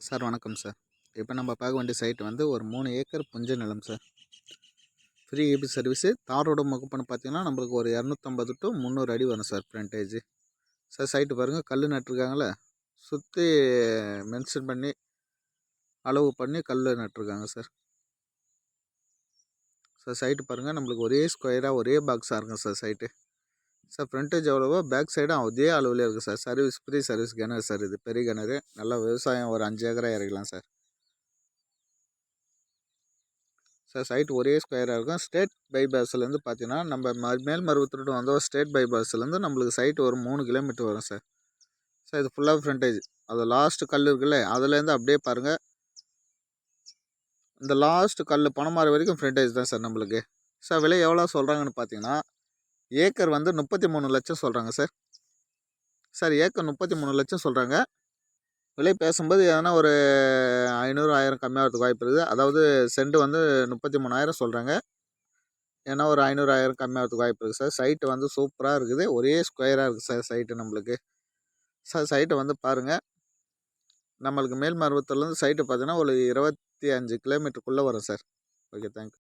Sir வணக்கம் sir. இப்போ நம்ம பார்க்க வேண்டிய சைட் வந்து ஒரு மூணு ஏக்கர் புஞ்ச நிலம் சார். ஃப்ரீ ஏபி சர்வீஸு தார் ரோடு முகப்புன்னு பார்த்தீங்கன்னா நம்மளுக்கு ஒரு இரநூத்தம்பது டு முந்நூறு அடி வரும் சார் ஃப்ரண்டேஜ் சார் சைட்டு பாருங்கள் கல் நட்டுருக்காங்களே சுற்றி மென்ஷன் பண்ணி அளவு பண்ணி கல் நட்டுருக்காங்க சார். சார் சைட்டு பாருங்கள் நம்மளுக்கு ஒரே ஸ்கொயராக ஒரே பாக்ஸாக இருக்கும் சார் சைட்டு சார் ஃப்ரண்டேஜ் எவ்வளவோ பேக் சைடும் அதே அளவுலேயே இருக்குது சார். சர்வீஸ் ஃப்ரீ சர்வீஸ் கிணறு சார் இது. பெரிய கிணறு. நல்லா விவசாயம் ஒரு அஞ்சு ஏக்கரா இறக்கலாம் சார். சார் சைட் ஒரே ஸ்கொயராக இருக்கும். ஸ்டேட் பைபாஸ்லேருந்து பார்த்தீங்கன்னா நம்ம ம- மேல்மருவத்தூர் வந்தோம். ஸ்டேட் பைபாஸ்லேருந்து நம்மளுக்கு சைட் ஒரு மூணு கிலோமீட்டர் வரும் சார். சார் இது ஃபுல்லாக ஃப்ரண்டேஜ் அது லாஸ்ட் கல் இருக்குல்ல அதுலேருந்து அப்படியே பாருங்கள் இந்த லாஸ்ட் கல் பணமாறு வரைக்கும் ஃப்ரண்டேஜ் தான் சார் நம்மளுக்கு. சார் விலை எவ்வளோ சொல்கிறாங்கன்னு பார்த்தீங்கன்னா ஏக்கர் வந்து முப்பத்தி மூணு லட்சம் சொல்கிறாங்க சார். சார் ஏக்கர் முப்பத்தி மூணு லட்சம் சொல்கிறாங்க விலை பேசும்போது எதனா ஒரு ஐநூறு ஆயிரம் கம்மியாகிறதுக்கு வாய்ப்பு இருக்குது. அதாவது சென்ட் வந்து முப்பத்தி மூணாயிரம் சொல்கிறாங்க ஏன்னா ஒரு ஐநூறு ஆயிரம் கம்மியாகிறதுக்கு வாய்ப்பு இருக்குது சார். சைட்டு வந்து சூப்பராக இருக்குது. ஒரே ஸ்கொயராக இருக்குது சார் சைட்டு நம்மளுக்கு. சார் சைட்டை வந்து பாருங்கள் நம்மளுக்கு மேல்மருவத்தூர்லேருந்து சைட்டு பார்த்தீங்கன்னா ஒரு இருபத்தி அஞ்சு கிலோமீட்டருக்குள்ளே வரும் சார். Okay thank you.